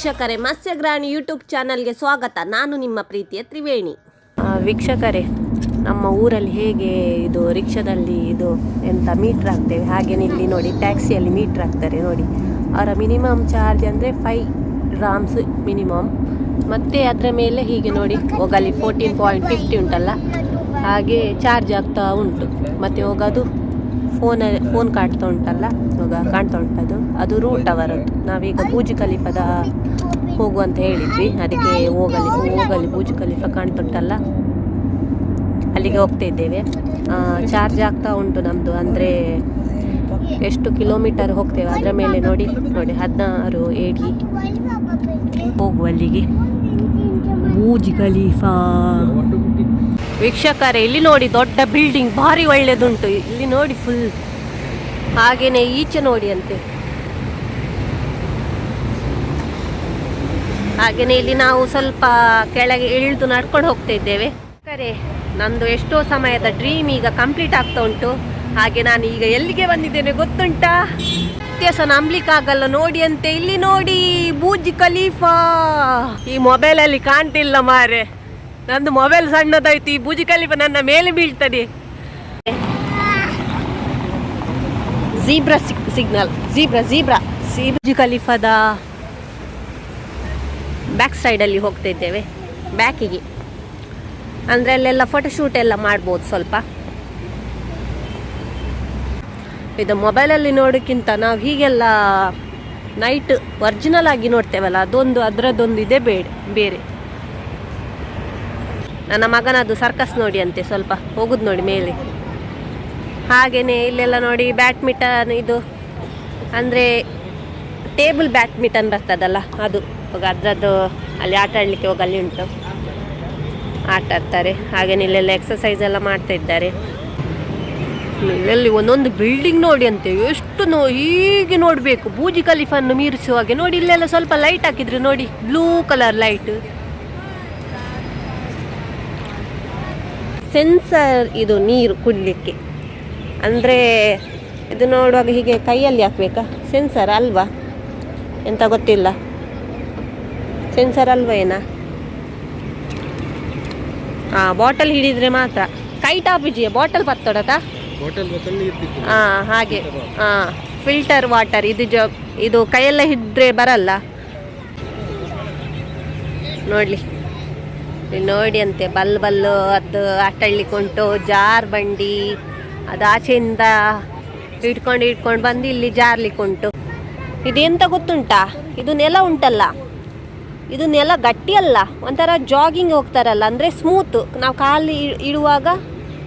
ವೀಕ್ಷಕರೇ, ಮತ್ಸ್ಯಗ್ರಾಣಿ ಯೂಟ್ಯೂಬ್ ಚಾನಲ್ಗೆ ಸ್ವಾಗತ. ನಾನು ನಿಮ್ಮ ಪ್ರೀತಿಯ ತ್ರಿವೇಣಿ. ವೀಕ್ಷಕರೇ, ನಮ್ಮ ಊರಲ್ಲಿ ಹೇಗೆ ಇದು ರಿಕ್ಷಾದಲ್ಲಿ ಇದು ಎಂತ ಮೀಟ್ರ್ ಹಾಕ್ತೇವೆ ಹಾಗೇನೆ ಇಲ್ಲಿ ನೋಡಿ ಟ್ಯಾಕ್ಸಿಯಲ್ಲಿ ಮೀಟ್ರ್ ಹಾಕ್ತಾರೆ ನೋಡಿ. ಅವರ ಮಿನಿಮಮ್ ಚಾರ್ಜ್ ಅಂದರೆ ಫೈವ್ ರಾಮ್ಸ್ ಮಿನಿಮಮ್ ಮತ್ತು ಅದರ ಮೇಲೆ ಹೀಗೆ ನೋಡಿ, ಹೋಗಲಿ ಫೋರ್ಟೀನ್ ಪಾಯಿಂಟ್ ಫಿಫ್ಟಿ ಉಂಟಲ್ಲ? ಹಾಗೆ ಚಾರ್ಜ್ ಆಗ್ತಾ ಉಂಟು. ಮತ್ತು ಹೋಗೋದು ಫೋನ ಫೋನ್ ಕಾಣ್ತಾ ಉಂಟಲ್ಲ? ಇವಾಗ ಕಾಣ್ತಾ ಉಂಟದು. ಅದು ರೂಟ್ ಅವರದ್ದು. ನಾವೀಗ ಬೂಜು ಖಲೀಫದ ಹೋಗು ಅಂತ ಹೇಳಿದ್ವಿ. ಅದಕ್ಕೆ ಹೋಗಲಿ ಹೋಗಲಿ ಬೂಜಿ ಖಲೀಫ ಕಾಣ್ತುಂಟಲ್ಲ ಅಲ್ಲಿಗೆ ಹೋಗ್ತಾ ಇದ್ದೇವೆ. ಚಾರ್ಜ್ ಆಗ್ತಾ ಉಂಟು ನಮ್ಮದು ಅಂದರೆ ಎಷ್ಟು ಕಿಲೋಮೀಟರ್ ಹೋಗ್ತೇವೆ ಅದರ ಮೇಲೆ ನೋಡಿ. ನೋಡಿ, ಹದಿನಾರು ಏಡಿ ಹೋಗುವ ಅಲ್ಲಿಗೆ ಬೂಜಿ ಖಲೀಫಾ. ವೀಕ್ಷಕರೇ, ಇಲ್ಲಿ ನೋಡಿ ದೊಡ್ಡ ಬಿಲ್ಡಿಂಗ್ ಭಾರಿ ಒಳ್ಳೆಯದುಂಟು ಇಲ್ಲಿ ನೋಡಿ ಫುಲ್ ಹಾಗೇನೆ ಈಚೆ ನೋಡಿ ಅಂತೆ. ಹಾಗೇನೆ ಇಲ್ಲಿ ನಾವು ಸ್ವಲ್ಪ ಕೆಳಗೆ ಇಳಿದು ನಡ್ಕೊಂಡು ಹೋಗ್ತಾ ಇದ್ದೇವೆ. ಕರೆ ನಂದು ಎಷ್ಟೋ ಸಮಯದ ಡ್ರೀಮ್ ಈಗ ಕಂಪ್ಲೀಟ್ ಆಗ್ತಾ ಉಂಟು. ಹಾಗೆ ನಾನು ಈಗ ಎಲ್ಲಿಗೆ ಬಂದಿದ್ದೇನೆ ಗೊತ್ತುಂಟಾ? ವ್ಯತ್ಯಾಸ ನಂಬ್ಲಿಕ್ಕಾಗಲ್ಲ ನೋಡಿ ಅಂತೆ. ಇಲ್ಲಿ ನೋಡಿ, ಬೂಜ್ ಖಲೀಫಾ. ಈ ಮೊಬೈಲಲ್ಲಿ ಕಾಣ್ತಿಲ್ಲ ಮಾರೆ. ನಂದು ಮೊಬೈಲ್ ಸಣ್ಣದಾಯ್ತು ಈ ಬೂಜಿ ಕಲಿಪ ನನ್ನ ಮೇಲೆ ಬೀಳ್ತದೆ. ಜೀಬ್ರಾ ಸಿಗ್ನಲ್ ಜೀಬ್ರಾ ಜೀಬ್ರಾ ಬೂಜಿ ಖಲೀಫಾದ ಬ್ಯಾಕ್ ಸೈಡಲ್ಲಿ ಹೋಗ್ತಾ ಇದ್ದೇವೆ ಬ್ಯಾಕಿಗೆ ಅಂದರೆ ಅಲ್ಲೆಲ್ಲ ಫೋಟೋಶೂಟ್ ಎಲ್ಲ ಮಾಡ್ಬೋದು ಸ್ವಲ್ಪ. ಇದು ಮೊಬೈಲಲ್ಲಿ ನೋಡೋಕ್ಕಿಂತ ನಾವು ಹೀಗೆಲ್ಲ ನೈಟ್ ಒರಿಜಿನಲ್ ಆಗಿ ನೋಡ್ತೇವಲ್ಲ ಅದೊಂದು ಅದರದ್ದೊಂದು ಇದೆ ಬೇಡ ಬೇರೆ. ನನ್ನ ಮಗನದ್ದು ಸರ್ಕಸ್ ನೋಡಿ ಅಂತೆ ಸ್ವಲ್ಪ, ಹೋಗುದು ನೋಡಿ ಮೇಲೆ. ಹಾಗೆಯೇ ಇಲ್ಲೆಲ್ಲ ನೋಡಿ ಬ್ಯಾಡ್ಮಿಂಟನ್ ಇದು, ಅಂದರೆ ಟೇಬಲ್ ಬ್ಯಾಡ್ಮಿಂಟನ್ ಬರ್ತದಲ್ಲ, ಅದು. ಇವಾಗ ಅದರದ್ದು ಅಲ್ಲಿ ಆಟ ಆಡಲಿಕ್ಕೆ ಹೋಗಿ ಅಲ್ಲಿ ಉಂಟು. ಆಟ ಆಡ್ತಾರೆ. ಹಾಗೆಯೇ ಇಲ್ಲೆಲ್ಲ ಎಕ್ಸಸೈಸ್ ಎಲ್ಲ ಮಾಡ್ತಾ ಇದ್ದಾರೆ. ಇಲ್ಲೆಲ್ಲಿ ಒಂದೊಂದು ಬಿಲ್ಡಿಂಗ್ ನೋಡಿ ಅಂತೆ ಎಷ್ಟು ನೋ, ಹೀಗೆ ನೋಡಬೇಕು. ಬೂಜಿ ಕಲಿಫನ್ನು ಮೀರಿಸುವ ಹಾಗೆ ನೋಡಿ, ಇಲ್ಲೆಲ್ಲ ಸ್ವಲ್ಪ ಲೈಟ್ ಹಾಕಿದ್ರು ನೋಡಿ ಬ್ಲೂ ಕಲರ್ ಲೈಟ್ ಸೆನ್ಸರ್ ಇದು ನೀರು ಕುಡಲಿಕ್ಕೆ. ಅಂದರೆ ಇದು ನೋಡುವಾಗ ಹೀಗೆ ಕೈಯಲ್ಲಿ ಹಾಕ್ಬೇಕಾ? ಸೆನ್ಸರ್ ಅಲ್ವಾ? ಎಂತ ಗೊತ್ತಿಲ್ಲ. ಸೆನ್ಸರ್ ಅಲ್ವಾ ಏನಾ? ಹಾಂ ಬಾಟಲ್ ಹಿಡಿದ್ರೆ ಮಾತ್ರ. ಕೈ ಟಾಪಿಜಿಯ ಬಾಟಲ್ ಬತ್ತೊಡತ ಹಾಂ ಹಾಗೆ. ಹಾಂ ಫಿಲ್ಟರ್ ವಾಟರ್ ಇದು ಜ ಇದು ಕೈಯೆಲ್ಲ ಹಿಡಿದ್ರೆ ಬರಲ್ಲ. ನೋಡಲಿ. ನೋಡಿ ಅಂತೆ, ಬಲ್ ಬಲ್ಲು ಅದು ಆಟಾಡ್ಲಿಕ್ಕುಂಟು ಜಾರ್ ಬಂಡಿ, ಅದು ಆಚೆಯಿಂದ ಇಟ್ಕೊಂಡು ಇಟ್ಕೊಂಡು ಬಂದು ಇಲ್ಲಿ ಜಾರ್ಲಿಕ್ಕೆ ಉಂಟು ಇದೆಂತ ಗೊತ್ತುಂಟಾ? ಇದು ನೆಲ ಉಂಟಲ್ಲ. ಇದು ನೆಲ ಗಟ್ಟಿ ಅಲ್ಲ, ಒಂಥರ ಜಾಗಿಂಗ್ ಹೋಗ್ತಾರಲ್ಲ, ಅಂದರೆ ಸ್ಮೂತ್ ನಾವು ಕಾಲು ಇಡುವಾಗ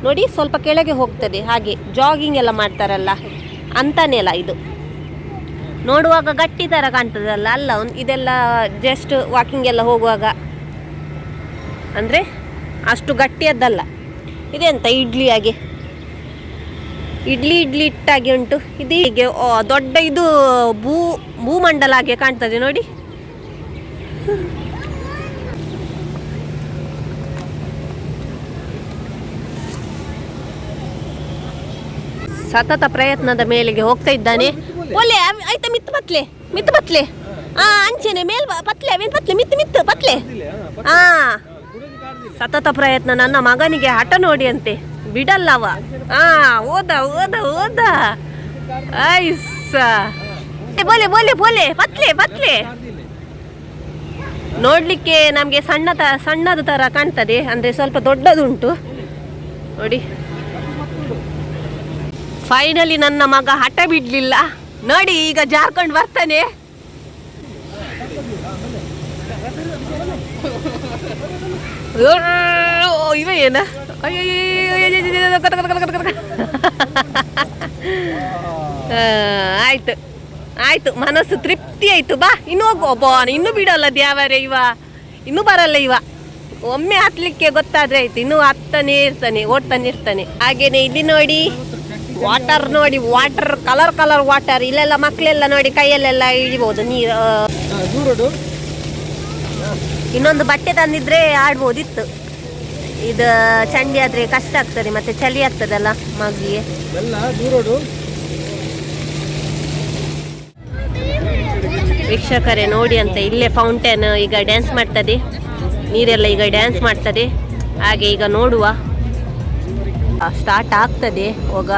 ನೋಡಿ ಸ್ವಲ್ಪ ಕೆಳಗೆ ಹೋಗ್ತದೆ, ಹಾಗೆ ಜಾಗಿಂಗ್ ಎಲ್ಲ ಮಾಡ್ತಾರಲ್ಲ ಅಂಥ ನೆಲ ಇದು. ನೋಡುವಾಗ ಗಟ್ಟಿ ಥರ ಕಾಣ್ತದಲ್ಲ, ಅಲ್ಲ ಇದೆಲ್ಲ ಜಸ್ಟ್ ವಾಕಿಂಗ್ ಎಲ್ಲ ಹೋಗುವಾಗ ಅಂದರೆ ಅಷ್ಟು ಗಟ್ಟಿಯದ್ದಲ್ಲ. ಇದೆಂತ? ಇಡ್ಲಿ ಹಾಗೆ. ಇಡ್ಲಿ ಇಡ್ಲಿ ಇಟ್ಟಾಗಿ ಉಂಟು. ಇದು ಹೀಗೆ ದೊಡ್ಡ ಇದು ಭೂ ಭೂಮಂಡಲ ಹಾಗೆ ಕಾಣ್ತದೆ ನೋಡಿ. ಸತತ ಪ್ರಯತ್ನದ ಮೇಲೆಗೆ ಹೋಗ್ತಾ ಇದ್ದಾನೆ. ಒಳ್ಳೆ ಆಯ್ತಾ ಮಿತ್ತು ಪತ್ಲೆ? ಮಿತ್ತು ಪತ್ಲೆ? ಹಾ ಅಂಚೆನೆ ಮೇಲ್ ಪತ್ಲೆ ಪತ್ಲೆ? ಮಿತ್ತು ಮಿತ್ತು ಪತ್ಲೆ. ಆ. ಸತತ ಪ್ರಯತ್ನ. ನನ್ನ ಮಗನಿಗೆ ಹಠ ನೋಡಿ ಅಂತೆ ಬಿಡಲ್ಲವ. ಹಾ ಓದ ಓದ ಓದ. ಐಸ. ಬೋಲೆ ಬೋಲೆ ಬೋಲೆ ಪತ್ಲೆ ಪತ್ಲೆ ನೋಡ್ಲಿಕ್ಕೆ ನಮಗೆ ಸಣ್ಣ ತ, ಸಣ್ಣದ ತರ ಕಾಣ್ತದೆ. ಅಂದ್ರೆ ಸ್ವಲ್ಪ ದೊಡ್ಡದುಂಟು. ನೋಡಿ. ಫೈನಲಿ ನನ್ನ ಮಗ ಹಠ ಬಿಡ್ಲಿಲ್ಲ. ನೋಡಿ, ಈಗ ಜಾರ್ಕೊಂಡು ಬರ್ತಾನೆ ಇವೇನ ಆಯ್ತು ಆಯ್ತು ಮನಸ್ಸು ತೃಪ್ತಿ ಆಯ್ತು ಬಾ ಇನ್ನೂ ಒಬ್ಬ ಇನ್ನೂ ಬಿಡಲ್ಲ ದೇವರೇ ಇವ ಇನ್ನೂ ಬರಲ್ಲ ಇವ ಒಮ್ಮೆ ಹತ್ಲಿಕ್ಕೆ ಗೊತ್ತಾದ್ರೆ ಆಯ್ತು ಇನ್ನೂ ಹತ್ತನೇ ಇರ್ತಾನೆ ಓಡ್ತಾನೆ ಇರ್ತಾನೆ ಹಾಗೇನೆ ಇಲ್ಲಿ ನೋಡಿ ವಾಟರ್ ನೋಡಿ ವಾಟರ್ ಕಲರ್ ಕಲರ್ ವಾಟರ್ ಇಲ್ಲೆಲ್ಲ ಮಕ್ಕಳೆಲ್ಲ ನೋಡಿ ಕೈಯಲ್ಲೆಲ್ಲ ಇಳಿಬಹುದು ನೀರು ಇನ್ನೊಂದು ಬಟ್ಟೆ ತಂದಿದ್ರೆ ಆಡ್ಬೋದಿತ್ತು. ಇದು ಚಂಡಿ ಆದ್ರೆ ಕಷ್ಟ ಆಗ್ತದೆ ಮತ್ತೆ ಚಳಿ ಆಗ್ತದಲ್ಲ ರೋಡು ವೀಕ್ಷಕರೇ ನೋಡಿ ಅಂತ ಇಲ್ಲೇ ಫೌಂಟೇನ್ ಈಗ ಡ್ಯಾನ್ಸ್ ಮಾಡ್ತದೆ. ನೀರೆಲ್ಲ ಈಗ ಡ್ಯಾನ್ಸ್ ಮಾಡ್ತದೆ. ಹಾಗೆ ಈಗ ನೋಡುವ. ಸ್ಟಾರ್ಟ್ ಆಗ್ತದೆ. ಹೋಗ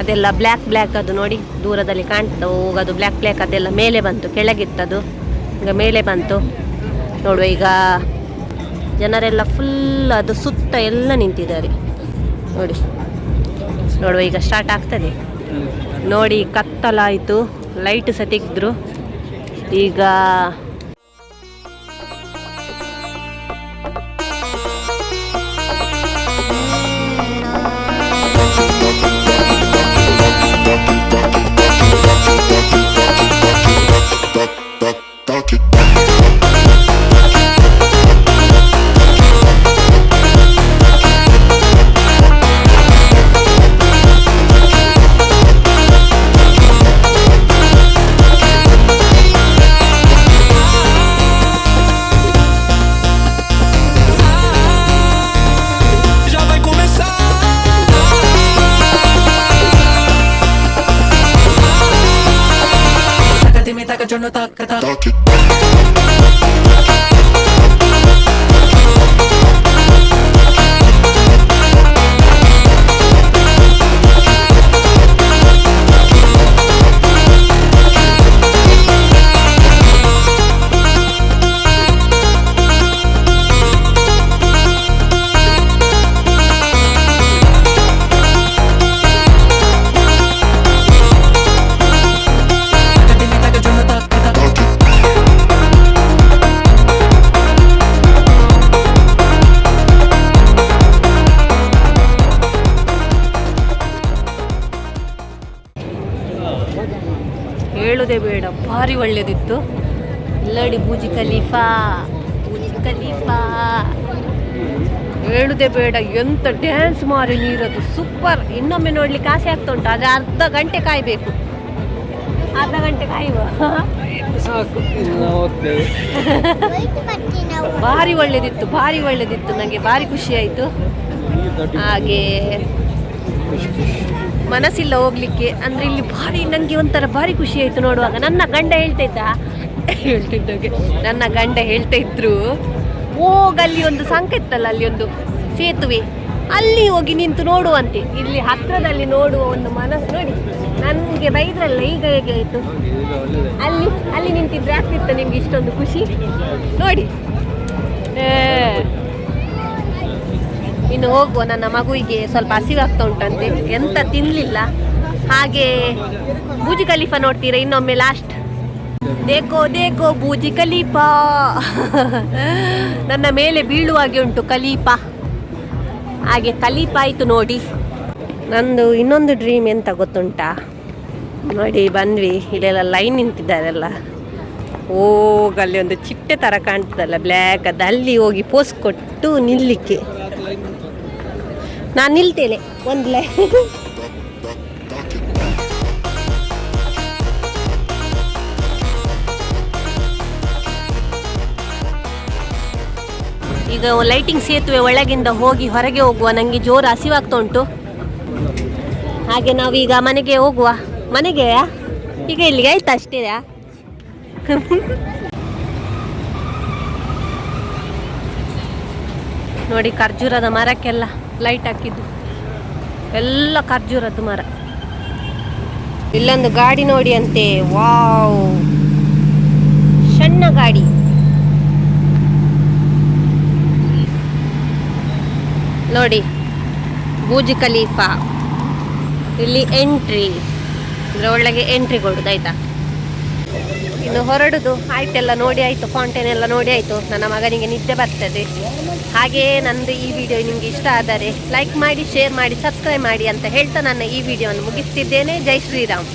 ಅದೆಲ್ಲ ಬ್ಲ್ಯಾಕ್ ಬ್ಲ್ಯಾಕ್ ಅದು ನೋಡಿ ದೂರದಲ್ಲಿ ಕಾಣ್ತದೆ. ಹೋಗೋದು ಬ್ಲ್ಯಾಕ್ ಬ್ಲ್ಯಾಕ್ ಅದೆಲ್ಲ ಮೇಲೆ ಬಂತು ಕೆಳಗಿತ್ತದು. ಈಗ ಮೇಲೆ ಬಂತು. ನೋಡುವ, ಈಗ ಜನರೆಲ್ಲ ಫುಲ್ ಅದು ಸುತ್ತ ಎಲ್ಲ ನಿಂತಿದ್ದಾರೆ. ನೋಡಿ, ನೋಡುವ, ಈಗ ಸ್ಟಾರ್ಟ್ ಆಗ್ತದೆ. ನೋಡಿ, ಕತ್ತಲಾಯಿತು ಲೈಟ್ ಸಹ ತೆಗೆದ್ರು. ಈಗ i'm not Jonathan ಹೇಳುದೇ ಬೇಡ ಭಾರಿ ಒಳ್ಳೆಯದಿತ್ತು ಇಲ್ಲಡಿ ಬೂಜಿ ಖಲೀಫಾ ಬೂಜಿ ಖಲೀಫಾ. ಹೇಳುದೇ ಬೇಡ ಎಂತ ಡ್ಯಾನ್ಸ್ ಮಾರಿ ನೀರದು ಸೂಪರ್ ಇನ್ನೊಮ್ಮೆ ನೋಡ್ಲಿಕ್ಕೆ ಆಸೆ ಆಗ್ತಾ ಉಂಟು ಆದರೆ ಅರ್ಧ ಗಂಟೆ ಕಾಯಬೇಕು. ಅರ್ಧ ಗಂಟೆ ಕಾಯುವ. ಸಾಕು ಭಾರಿ ಒಳ್ಳೆದಿತ್ತು ಭಾರಿ ಒಳ್ಳೆದಿತ್ತು ನನಗೆ ಭಾರಿ ಖುಷಿ ಆಯಿತು. ಹಾಗೆ. ಮನಸ್ಸಿಲ್ಲ ಹೋಗ್ಲಿಕ್ಕೆ, ಅಂದ್ರೆ ಇಲ್ಲಿ ಭಾರಿ ನನಗೆ ಒಂಥರ ಭಾರಿ ಖುಷಿ ಆಯ್ತು ನೋಡುವಾಗ. ನನ್ನ ಗಂಡ ಹೇಳ್ತೈತಾ ಹೇಳ್ತಿದ್ದಾಗೆ ನನ್ನ ಗಂಡ ಹೇಳ್ತಾ ಇದ್ರು, ಹೋಗ ಅಲ್ಲಿ ಒಂದು ಇತ್ತಲ್ಲ ಅಲ್ಲಿ ಒಂದು ಸೇತುವೆ. ಅಲ್ಲಿ ಹೋಗಿ ನಿಂತು ನೋಡುವಂತೆ. ಇಲ್ಲಿ ಹತ್ರದಲ್ಲಿ ನೋಡುವ ಒಂದು ಮನಸ್ಸು ನೋಡಿ. ನನಗೆ ಬೈದ್ರಲ್ಲ, ಈಗ ಹೇಗೆ ಆಯ್ತು? ಅಲ್ಲಿ ಅಲ್ಲಿ ನಿಂತಿದ್ರೆ ಆಗ್ತಿತ್ತು ನಿಮ್ಗೆ ಇಷ್ಟೊಂದು ಖುಷಿ? ನೋಡಿ. ಇನ್ನು ಹೋಗುವ ನನ್ನ ಮಗುವಿಗೆ ಸ್ವಲ್ಪ ಹಸಿವಾಗ್ತಾ ಉಂಟಂತೆ. ಎಂತ ತಿನ್ಲಿಲ್ಲ. ಹಾಗೆ ಬೂಜಿ ಕಲೀಫಾ ನೋಡ್ತೀರಾ ಇನ್ನೊಮ್ಮೆ ಲಾಸ್ಟ್ ದೇಕೋ ದೇಕೋ ಬೂಜಿ ಕಲೀಫಾ ನನ್ನ ಮೇಲೆ ಬೀಳುವಾಗೆ ಉಂಟು ಖಲೀಫಾ. ಹಾಗೆ ಖಲೀಫಾ ಆಯ್ತು ನೋಡಿ. ನಂದು ಇನ್ನೊಂದು ಡ್ರೀಮ್ ಎಂತ ಗೊತ್ತುಂಟಾ? ನೋಡಿ, ಬಂದ್ವಿ. ಇಲ್ಲೆಲ್ಲ ಲೈನ್ ನಿಂತಿದ್ದಾರೆಲ್ಲ. ಹೋಗಲ್ಲಿ ಒಂದು ಚಿಟ್ಟೆ ಥರ ಕಾಣ್ತದಲ್ಲ ಬ್ಲ್ಯಾಕ್ ಅದು ಅಲ್ಲಿ ಹೋಗಿ ಪೋಸ್ ಕೊಟ್ಟು ನಿಲ್ಲಿಕ್ಕೆ. ನಾನು ನಿಲ್ತೇನೆ. ಒಂದು ಈಗ ಲೈಟಿಂಗ್ ಸೇತುವೆ ಒಳಗಿಂದ ಹೋಗಿ ಹೊರಗೆ ಹೋಗುವ ನನಗೆ ಜೋರು ಹಸಿವಾಗ್ತಾ ಉಂಟು. ಹಾಗೆ ನಾವೀಗ ಮನೆಗೆ ಹೋಗುವ. ಮನೆಗೆ ಈಗ ಇಲ್ಲಿಗೆ ಆಯ್ತು ಅಷ್ಟೇ ನೋಡಿ, ಖರ್ಜೂರದ ಮರಕ್ಕೆಲ್ಲ. ಲೈಟ್ ಹಾಕಿದ್ದು. ಎಲ್ಲ ಖರ್ಜೂರದ್ದು ಮರ. ಇಲ್ಲೊಂದು ಗಾಡಿ ನೋಡಿ ಅಂತೆ. ವಾವ್. ಸಣ್ಣ ಗಾಡಿ. ನೋಡಿ, ಬೂಜ್ ಖಲೀಫಾ. ಇಲ್ಲಿ ಎಂಟ್ರಿ ಅಂದ್ರೆ ಒಳಗೆ ಎಂಟ್ರಿ ಕೊಡುದು, ಆಯ್ತಾ? ಇನ್ನು ಹೊರಡುದು. ಆಯ್ತೆಲ್ಲ ನೋಡಿ ಆಯ್ತು ಫೌಂಟೇನ್ ಎಲ್ಲ ನೋಡಿ ಆಯ್ತು. ನನ್ನ ಮಗನಿಗೆ ನಿದ್ದೆ ಬರ್ತದೆ. ಹಾಗೆಯೇ ನಂದು ಈ ವಿಡಿಯೋ ನಿಮಗೆ ಇಷ್ಟ ಆದರೆ ಲೈಕ್ ಮಾಡಿ ಶೇರ್ ಮಾಡಿ ಸಬ್ಸ್ಕ್ರೈಬ್ ಮಾಡಿ ಅಂತ ಹೇಳ್ತಾ ನನ್ನ ಈ ವಿಡಿಯೋವನ್ನು ಮುಗಿಸ್ತಿದ್ದೇನೆ. ಜೈ ಶ್ರೀರಾಮ್.